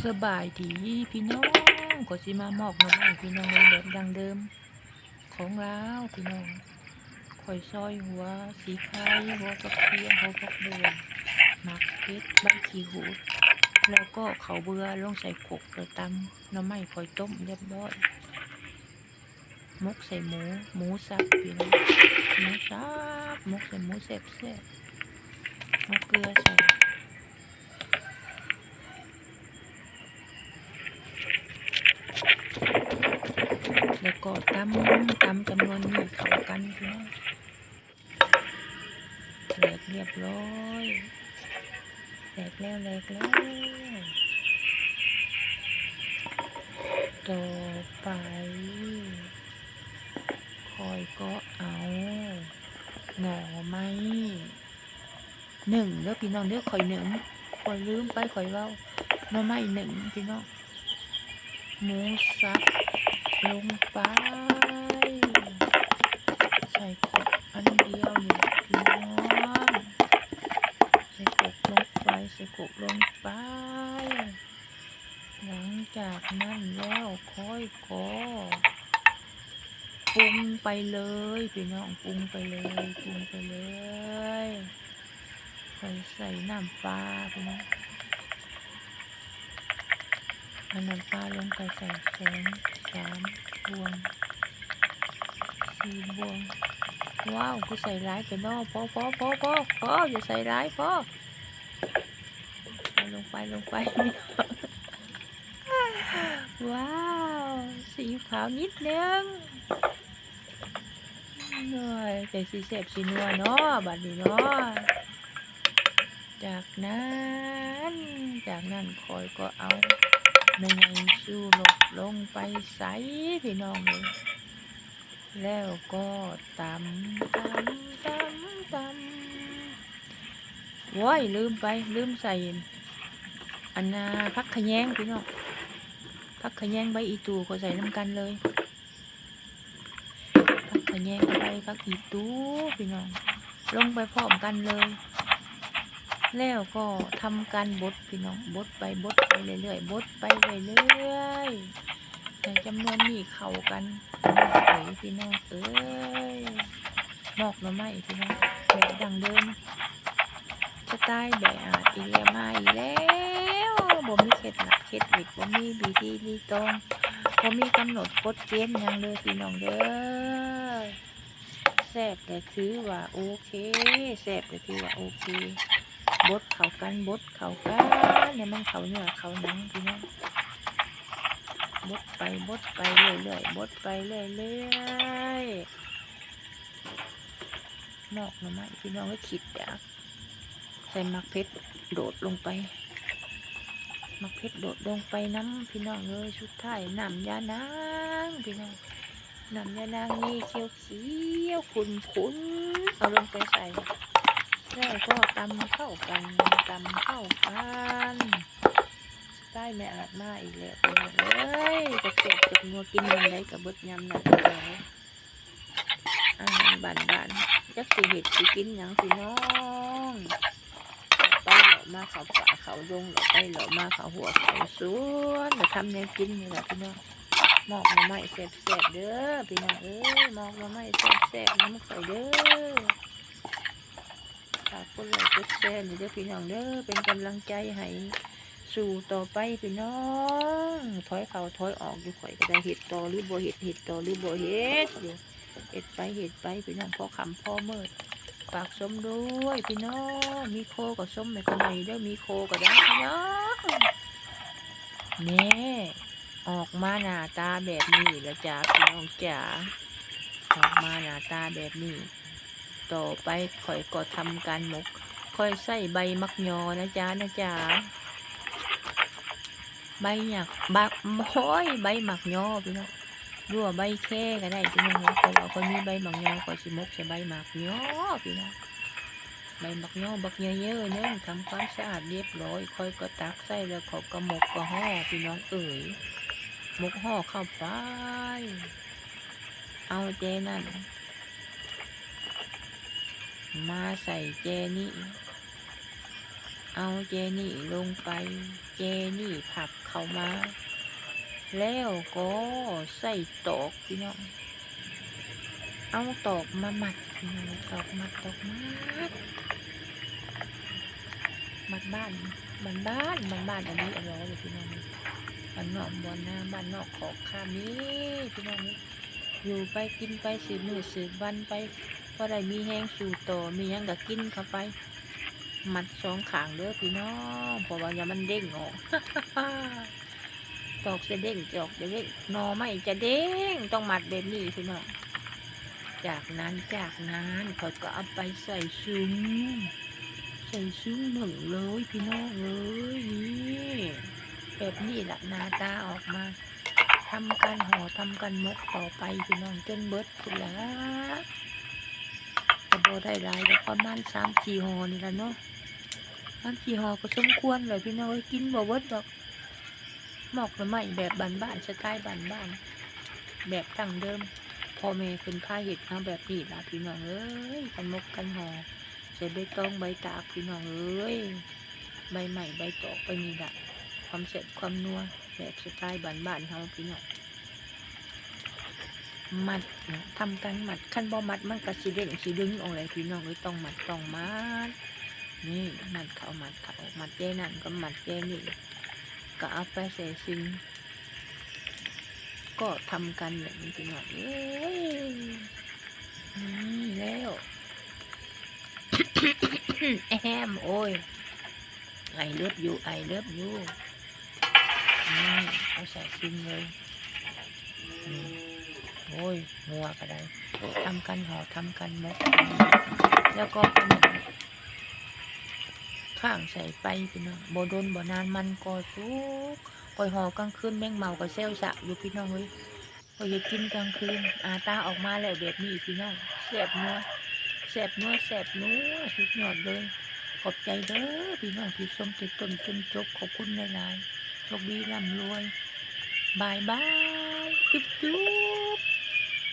สบายดีพี่น้องก็สิมามอบหน้ำให้พี่น้องในแบบดังเดิม ของเราพี่น้องข่อยซอยหัว สีไข่หัวกระเทียมหัวกระเบือหมักเพชรใบขี้หูด แล้วก็เขาเบือลงใส่ขกแล้วตำน้ำไม้ข่อยต้มเรียบร้อยมกใส่หมู หมูสับพี่น้องหมูสับมกใส่หมูแซ่บแซ่บๆเอาเกลือใส่ แล้วก็ตำตำจำนวนนี้เข้ากันพี่น้องแหลกเรียบร้อยแหลกแล้วแหลกแล้วต่อไป คอยก็เอาหน่อไม้หนึ่งเด้อพี่น้องเด้อคอยหนึ่งคอยลืมไปคอยเว้าหน่อไม้หนึ่งพี่น้องหมูสับ ลงไป ใส่กบอันเดียวนี่พี่น้องใส่กบลงไปใส่กบลงไป หลังจากนั้นแล้วค่อยก็ปรุงไปเลยพี่น้องปรุงไปเลยปรุงไปเลยค่อยใส่น้ำปลาพี่น้องอาน้ำปลาลงไปใส่สอง สามบวงสี่บวงว้าวกูใส่ร้ายไปเนอพอพอพอพอพออย่าใส่ร้ายพอลงไปลงไป ว้าว สีขาวนิดนึงหน่อยใจสีเสบสีนัวเนาะบัดนี้เนาะจากนั้น จากนั้นคอยก็เอา ในไงสู้ลดลงไปใส่พี่น้องเลยแล้วก็ตำตำตำตำว้ายลืมไปลืมใส่ อันนาพักขแยงพี่น้องพักขแยงใบอีตูก็ใส่น้ำกันเลยพักขแยงใบพักอีตูพี่น้อง ลงไปพร้อมกันเลย แล้วก็ทำการบดพี่น้องบดไปบดไปเรื่อยๆบดไปเรื่อยๆในจำนวนนี้เข้ากันเอ้ยพี่น้องเอ้ยนอกหน่อไม้พี่น้องแบบดังเดิมสไตล์แบบอีเลียมาอีกแล้วบ่มีเคล็ดลับเคล็ดวิดบ่มีบีทีลีตองบ่มีกำหนดกฎเกณฑ์ยังเลยพี่น้องเด้อแซ่บแต่ถือว่าโอเคแซ่บแต่ถือว่าโอเค บดเขากันบดเขากันเนี่ยมันเขาเนื้อเขาหนังพี่น้องบดไปบดไปเรื่อยๆบดไปเรื่อยๆนอกหน่อไม้พี่น้องก็ขีดอยากใส่มักเพชรโดดลงไปมักเพชรโดดลงไปน้ำพี่น้องเลยสุดท้ายน้ำยานางพี่น้องน้ำยานางนี่เขียวเขียวขุนขุนเอาลงไปใส่ แล้วก็ตำเข้ากันตำเข้ากันได้แม่อาดมาอีกแล้วเป็นไงเอ้ยจะเก็บจะนัวกินยังไงกับบดยำหนักแล้วอาหารบานบานจักสิเห็ดสิกินหยังพี่น้องไปเหล่ามาเขาป่าเขาดงเหล่าไปเหล่ามาเขาหัวเขาสวนมาทำแนวกินนี่แหละพี่น้องหมอกมาไม่แซ่บๆเด้อพี่น้องเอ้ยหมอกมาไม่แซ่บๆน้ำข่เด้อ กกดไลค์กดแชร์นี่เด้อพี่น้องเด้อเป็นกำลังใจให้สู่ต่อไปพี่น้องถอยเข่าถอยออกอยู่ข่อยก็ได้เห็ดต่อหรือบ่เห็ดเห็ดต่อหรือบ่เห็ดอยู่เห็ดไปเห็ดไปพี่น้องพ่อคำพ่อเมิดฝากสมด้วยพี่น้องมีโคก็สมไม่คนไหนเด้อมีโคก็ได้พี่น้องนี่ออกมาหน้าตาแบบนี้แล้วจ้าพี่น้องจ๋าออกมาหน้าตาแบบนี้ ต่อไปข่อยก็ทำการหมก ค่อยใส่ใบมักยอนะจ๊ะนะจ๊ะใบหยักบักโอ้ยใบหมักยอพี่น้องรั่วใบแค่ก็ได้พี่น้องเนาะเพราะว่าคนมีใบหมักยอก็สิหมกใส่ใบหมักยอพี่น้องใบหมักยอบักเยอะๆเนี่ยทำความสะอาดเรียบร้อย ค่อยก็ตักใส่แล้วเขาก็หมกก็ห่อพี่น้องเอ๋ยหมกห่อเข้าไป เอาเจนั่น มาใส่เจนี่ เอาเจนี่ลงไป เจนี่ผักเข้ามา แล้วก็ใส่ตอกพี่น้อง เอาตอกมาหมัดตอกมัดตอกมัดมัดบ้านบ้านบ้านบ้านบ้านอันนี้อร่อยเลยพี่น้องบ้านนอกบอนนาบ้านนอกขอกข้ามนี้พี่น้องอยู่ไปกินไปสืบมือสืบวันไป พอได้มีแห้งสู่ต่อมีหยังก็กินเข้าไป มัดสองขางเด้อพี่น้องเพราะว่าอย่ามันเด้งออกตอกจะเด้งตอกจะเด้งนอไม่จะเด้งต้องมัดแบบนี้พี่น้องจากนั้นจากนั้นเขาก็เอาไปใส่ซุ้มใส่ซุ้มหนึ่งเลยพี่น้องเอ้ยนี่แบบนี้แหละนาตาออกมาทำการห่อทำการมกต่อไปพี่น้องจนเบิดพุ่นละ ก็บได้หลายแต่ประมาณสามสี่ห่อนี่ละเนาะสามสี่ห่อก็สมควรเลยพี่น้องกินบ่เบิดดอกหมอกหน่อไม้แบบบ้านๆสไตล์บ้านๆแบบตั้งเดิมพ่อแม่เป็นผ้าเห็ดมาแบบนี้ละพี่น้องเอ้ยกันมกกันหอใส่ใบตองใบตากพี่น้องเอ้ยใบใหม่ใบตอกไปนี่ละความเสร็จความนัวแบบสไตล์บ้านๆเฮาพี่น้อง มัดทำกันมัดขั้นบ่มัดมันก็สิเด้งสิดึงอะไรพี่น้องเอ้ยต้องมัดต้องมัดนี่มัดเขามัดเขามัดเจนั่นก็มัดเจนี่ก็เอาไปใส่ซิงก็ทำกันอย่างนี้พี่น้องเอ้ยนี่แล้วแอมโอ้ยไอเลิฟอยู่ไอเลิฟอยู่นี่เอาใส่ซิงเลยนี่ โอ้ยงัวก็ได้ทำกันห่อทำกันมกแล้วก็เป็นอย่างนี้ข้างใส่ไปพี่น้องบ่โดนบ่นานมันก็สุกคอยหอกลางคืนแมงเมาก็เซลสะอยู่พี่น้องเฮ้ยคอยจะกินกลางคืนอาตาออกมาแล้วแบบนี้พี่น้องแสบเนื้อแสบเนื้อแสบเนื้อสุดยอดเลยขอบใจเด้อพี่น้องที่ชมติดต้นจนจบขอบคุณหลายๆโชคดีร่ำรวยบายบายจุ๊บจุ๊บ